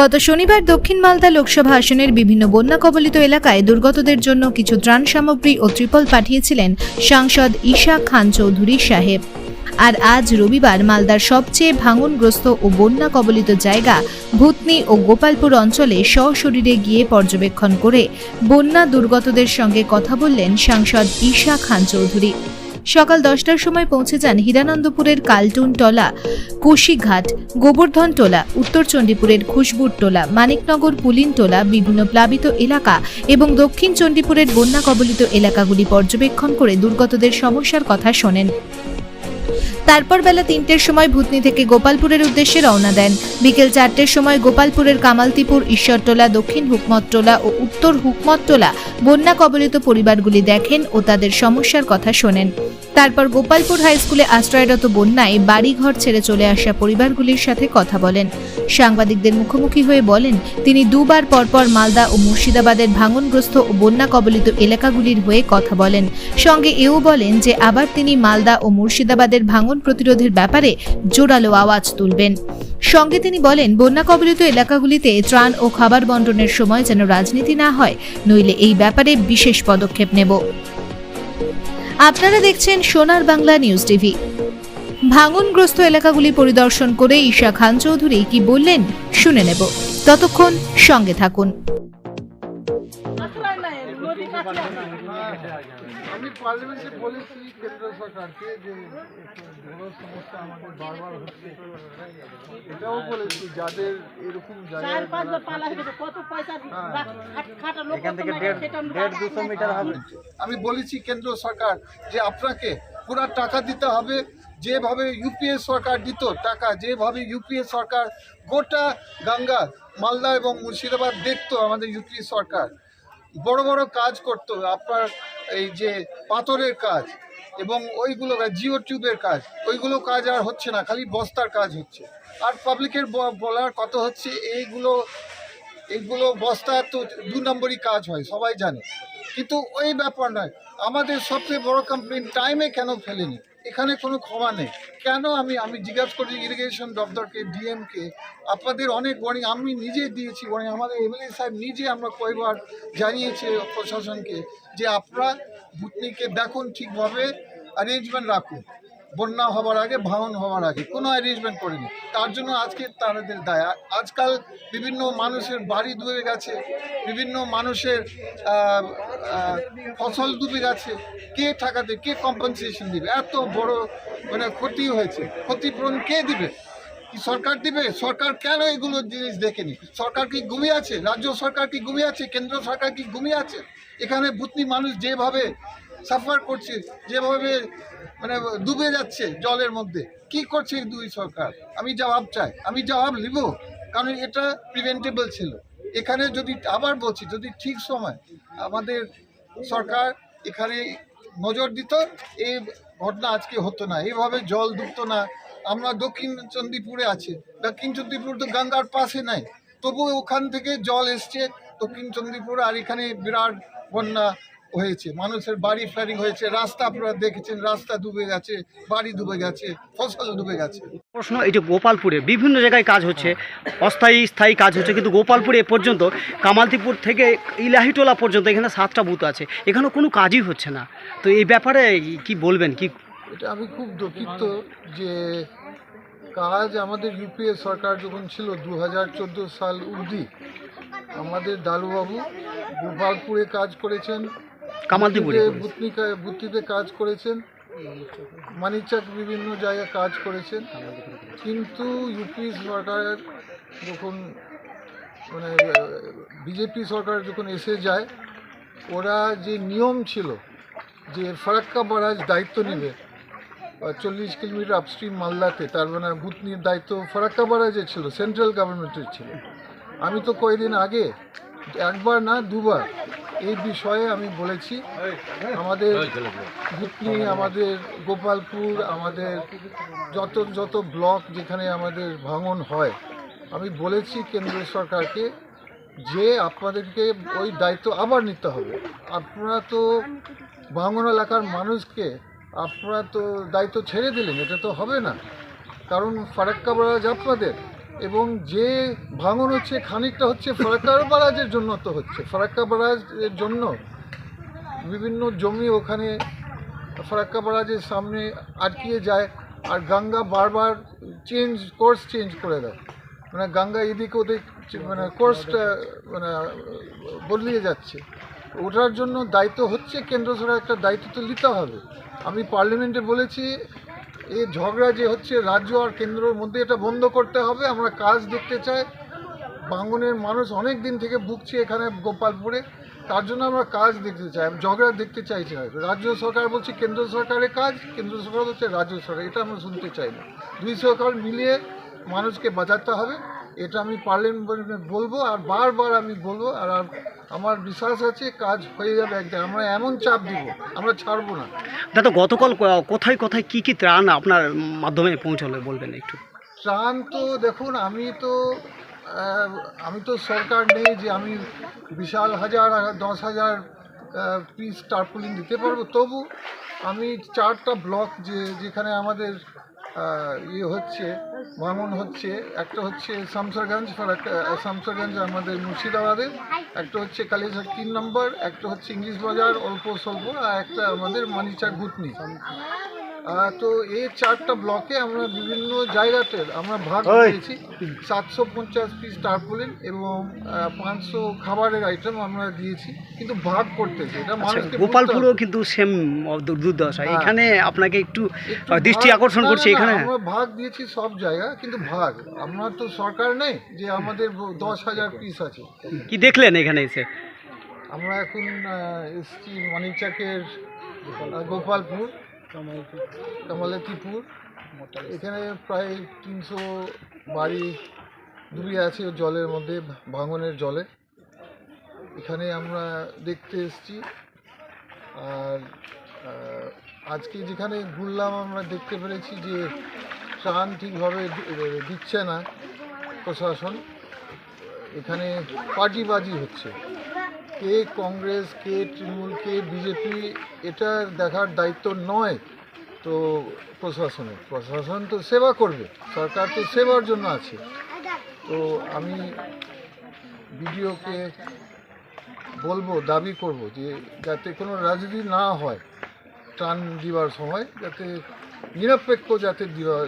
গত শনিবার দক্ষিণ মালদা লোকসভা আসনের বিভিন্ন বন্যা কবলিত এলাকায় দুর্গতদের জন্য কিছু ত্রাণ সামগ্রী ও ত্রিপল পাঠিয়েছিলেন সাংসদ ঈশা খান চৌধুরী সাহেব। আর আজ রবিবার মালদার সবচেয়ে ভাঙনগ্রস্ত ও বন্যা কবলিত জায়গা ভূতনি ও গোপালপুর অঞ্চলে সশরীরে গিয়ে পর্যবেক্ষণ করে বন্যা দুর্গতদের সঙ্গে কথা বললেন সাংসদ ঈশা খান চৌধুরী। সকাল দশটার সময় পৌঁছে যান হিরানন্দপুরের কালটুন টলা, কুশিঘাট, গোবর্ধন টোলা, উত্তর চণ্ডীপুরের খুশবুর টোলা, মানিকনগর পুলিন টোলা, বিভিন্ন প্লাবিত এলাকা এবং দক্ষিণ চণ্ডীপুরের বন্যা কবলিত এলাকাগুলি পর্যবেক্ষণ করে দুর্গতদের সমস্যার কথা শোনেন। তারপর বেলা তিনটের সময় ভূতনি থেকে গোপালপুরের উদ্দেশ্যে রওনা দেন। বিকেল চারটের সময় গোপালপুরের কামালতিপুর, ঈশ্বরটোলা, দক্ষিণ হুকমতটোলা ও উত্তর হুকমতটোলা বন্যা কবলিত পরিবারগুলি দেখেন ও তাদের সমস্যার কথা শোনেন। তারপর গোপালপুর হাই স্কুলে আশ্রয়রত বন্যায় বাড়িঘর ছেড়ে চলে আসা পরিবারগুলির সাথে কথা বলেন। সাংবাদিকদের মুখোমুখি হয়ে বলেন, তিনি দুবার পরপর মালদা ও মুর্শিদাবাদের ভাঙনগ্রস্ত ও বন্যা কবলিত এলাকাগুলির হয়ে কথা বলেন। সঙ্গে এও বলেন যে, আবার তিনি মালদা ও মুর্শিদাবাদের ভাঙন প্রতিরোধের ব্যাপারে জোরালো আওয়াজ তুলবেন। সঙ্গে তিনি বলেন, বন্যা কবলিত এলাকাগুলিতে ত্রাণ ও খাবার বন্টনের সময় যেন রাজনীতি না হয়, নইলে এই ব্যাপারে বিশেষ পদক্ষেপ নেব। আপনারা দেখছেন সোনার বাংলা নিউজ টিভি ভাঙনগ্রস্ত এলাকাগুলি পরিদর্শন করে ঈশা খান চৌধুরী কি বললেন শুনে নেব। ততক্ষণ সঙ্গে থাকুন। আমি পার্লামেন্টে বলেছি কেন্দ্র সরকারকে যে সমস্যা আমাদের বারবার হচ্ছে এটাও বলেছি যাদের এরকম চার পাঁচবার পালা হয়ে কত পয়সা খাট- থেকে দেড় দুশো মিটার হবে। আমি বলেছি কেন্দ্র সরকার যে আপনাকে পুরো টাকা দিতে হবে যেভাবে ইউপিএ সরকার দিত টাকা যেভাবে ইউপিএ সরকার গোটা গঙ্গা মালদা এবং মুর্শিদাবাদ দেখতো আমাদের ইউপিএ সরকার। বড় বড় কাজ করতো, আপনার এই যে পাথরের কাজ এবং ওইগুলো জিও টিউবের কাজ, ওইগুলো কাজ আর হচ্ছে না, খালি বস্তার কাজ হচ্ছে। আর পাবলিকের বলার কত হচ্ছে এইগুলো এইগুলো বস্তা তো দু নম্বরই কাজ হয়, সবাই জানে। কিন্তু ওই ব্যাপার নয়, আমাদের সবচেয়ে বড় কমপ্লেন টাইমে কেন ফেলেনি? এখানে কোনো ক্ষমা নেই। কেন আমি আমি জিজ্ঞাসা করি ইরিগেশন দপ্তরকে ডিএমকে আপনাদের অনেক ওয়ার্নিং আমি নিজে দিয়েছি ওয়ার্নিং আমাদের এমএলএ সাহেব নিজে আমরা কয়েকবার জানিয়েছি প্রশাসনকে যে আপনারা ভুতনিকে দেখুন ঠিকভাবে অ্যারেঞ্জমেন্ট রাখুন। বন্যা হওয়ার আগে, ভাঙন হওয়ার আগে, কোনো অ্যারেঞ্জমেন্ট করেনি। তার জন্য আজকে তাদের দায়। আজকাল বিভিন্ন মানুষের বাড়ি ডুবে গেছে, বিভিন্ন মানুষের ফসল ডুবে গেছে। কে টাকাতে কে কম্পেনসেশন দিবে? এত বড় মানে ক্ষতি হয়েছে। ক্ষতিপূরণ কে দিবে? কি সরকার দিবে? সরকার কেন এগুলো জিনিস দেখেনি? সরকার কি ঘুমিয়ে আছে? রাজ্য সরকার কি ঘুমিয়ে আছে? কেন্দ্র সরকার কি ঘুমিয়ে আছে? এখানে ভূতনি মানুষ যেভাবে সাফার করছে, যেভাবে মানে ডুবে যাচ্ছে জলের মধ্যে, কি করছে দুই সরকার? আমি জবাব চাই, আমি জবাব নিব, কারণ এটা প্রিভেন্টেবল ছিল। এখানে যদি আবার বলছি, যদি ঠিক সময় আমাদের সরকার এখানে নজর দিত, এই ঘটনা আজকে হতো না, এইভাবে জল ডুবতো না। আমরা দক্ষিণ চণ্ডীপুরে আছি, দক্ষিণ চণ্ডীপুর তো গঙ্গার পাশে নাই তবু ওখান থেকে জল এসছে, দক্ষিণ চণ্ডীপুর আর এখানে বিরাট বন্যা হয়েছে। মানুষের বাড়ি ফ্লারিং হয়েছে রাস্তা আপনারা দেখেছেন রাস্তা ডুবে গেছে বাড়ি ডুবে গেছে ফসল ডুবে গেছে। প্রশ্ন এই যে গোপালপুরে বিভিন্ন জায়গায় কাজ হচ্ছে অস্থায়ী স্থায়ী কাজ হচ্ছে কিন্তু গোপালপুরে এ পর্যন্ত কামালতিপুর থেকে ইলাহিটোলা পর্যন্ত এখানে সাতটা বুথ আছে এখানে কোনো কাজই হচ্ছে না। তো এই ব্যাপারে কি বলবেন কি? এটা আমি খুব দুঃখিত যে কাজ আমাদের ইউপিএ সরকার যখন ছিল দু হাজার চোদ্দ সাল অবধি আমাদের দালুবাবু গোপালপুরে কাজ করেছেন কামালতিপুরে বুতনিকা বুত্তিতে কাজ করেছেন। মানিকচাক বিভিন্ন জায়গায় কাজ করেছেন। কিন্তু ইউপি সরকার যখন মানে বিজেপি সরকার যখন এসে যায় ওরা যে নিয়ম ছিল যে ফারাক্কা বারাজ দায়িত্ব নেবে চল্লিশ কিলোমিটার আপস্ট্রিম মালদাতে তার মানে ভুতনির দায়িত্ব ফারাক্কা বারাজে ছিল সেন্ট্রাল গভর্নমেন্টের ছিল। আমি তো কয়েকদিন আগে একবার না দুবার এই বিষয়ে আমি বলেছি আমাদের ভুতনি আমাদের গোপালপুর আমাদের যত যত ব্লক যেখানে আমাদের ভাঙন হয় আমি বলেছি কেন্দ্র সরকারকে যে আপনাদেরকে ওই দায়িত্ব আবার নিতে হবে। আপনারা তো ভাঙন এলাকার মানুষকে আপনারা তো দায়িত্ব ছেড়ে দিলেন এটা তো হবে না। কারণ ফারাক্কা বারাজ আপনাদের। এবং যে ভাঙন হচ্ছে, খানিকটা হচ্ছে ফারাক্কা বারাজের জন্য তো হচ্ছে। ফারাক্কা বারাজের জন্য বিভিন্ন জমি ওখানে ফারাক্কা বারাজের সামনে আটকিয়ে যায় আর গঙ্গা বারবার চেঞ্জ কোর্স চেঞ্জ করে দেয়। মানে গঙ্গা এদিকে ওদিক মানে কোর্সটা মানে বদলিয়ে যাচ্ছে। ওটার জন্য দায়িত্ব হচ্ছে, কেন্দ্র সরকার একটা দায়িত্ব তো নিতে হবে। আমি পার্লামেন্টে বলেছি এই ঝগড়া যে হচ্ছে রাজ্য আর কেন্দ্রর মধ্যে এটা বন্ধ করতে হবে। আমরা কাজ দেখতে চাই। বাঙ্গনের মানুষ অনেক দিন থেকে ভুগছে এখানে গোপালপুরে। তার জন্য আমরা কাজ দেখতে চাই। ঝগড়া দেখতে চাইছি না। রাজ্য সরকার বলছে কেন্দ্র সরকারের কাজ, কেন্দ্র সরকার বলছে রাজ্য সরকার। এটা আমরা শুনতে চাই না। দুই সরকার মিলিয়ে মানুষকে বাঁচাতে হবে। এটা আমি পার্লামেন্টে বলব আর বারবার আমি বলব আর আমার বিশ্বাস আছে কাজ হয়ে যাবে একদিন আমরা এমন চাপ দিব আমরা ছাড়বো না। দাদা গতকাল কোথায় কোথায় কি কি ত্রাণ আপনার মাধ্যমে পৌঁছলো বলবেন একটু? ত্রাণ তো দেখুন আমি তো আমি তো সরকার নেই যে আমি বিশাল হাজার দশ হাজার পিস টার্পুলিন দিতে পারব। তবু আমি চারটা ব্লক যে যেখানে আমাদের ইয়ে হচ্ছে ভ্রমণ হচ্ছে একটা হচ্ছে শামসারগঞ্জ একটা শামসারগঞ্জ আমাদের মুর্শিদাবাদের একটা হচ্ছে কালিয়াঘাট তিন নম্বর একটা হচ্ছে ইংলিশ বাজার অল্প স্বল্প আর একটা আমাদের মানিচা আহ, তো এই চারটা ব্লকে আমরা বিভিন্ন জায়গাতে আমরা ভাগ দিয়েছি সাতশো পঞ্চাশ পিস টার্পুলিন এবং পাঁচশো খাবারের আইটেম আমরা দিয়েছি। কিন্তু ভাগ করতেছি এটা আচ্ছা মানুষকে গোপালপুরও কিন্তু সেম দুর্দশা। হ্যাঁ। এখানে আপনাকে একটু দৃষ্টি আকর্ষণ করছে এখানে। আমরা ভাগ দিয়েছি সব জায়গা কিন্তু ভাগ। আমরা তো সরকার নেই যে আমাদের দশ হাজার পিস আছে। কি দেখলেন এখানে এসে? আমরা এখন এসছি মানিকচাকের গোপালপুর। কামালতিপুর। এখানে প্রায় তিনশো বাড়ি ডুবে আছে জলের মধ্যে ভাঙনের জলে। এখানে আমরা দেখতে এসছি। আর আজকে যেখানে ঘুরলাম আমরা দেখতে পেরেছি যে ত্রাণ ঠিকভাবে দিচ্ছে না প্রশাসন। এখানে পার্টিবাজি হচ্ছে। কে কংগ্রেস, কে তৃণমূল, কে বিজেপি, এটা দেখার দায়িত্ব নয় তো প্রশাসনের। প্রশাসন তো সেবা করবে, সরকার তো সেবার জন্য আছে। তো আমি বিডিওকে বলব, দাবি করব যে যাতে কোনো রাজনীতি না হয়, ত্রাণ দিবার সময়, যাতে নিরপেক্ষ যাতে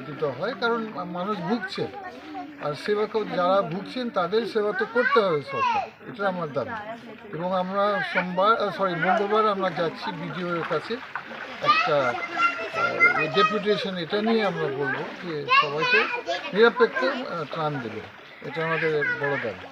দিতে হয়, কারণ মানুষ ভুগছে। আর সেবা যারা ভুগছেন, তাদের সেবা তো করতে হবে সরকার। এটা আমার দাবি। এবং আমরা সোমবার সরি মঙ্গলবার আমরা যাচ্ছি বিডিওর কাছে। একটা ডেপুটেশন এটা নিয়ে আমরা বলব যে সবাইকে নিরপেক্ষ ত্রাণ দেবে। এটা আমাদের বড় দাবি।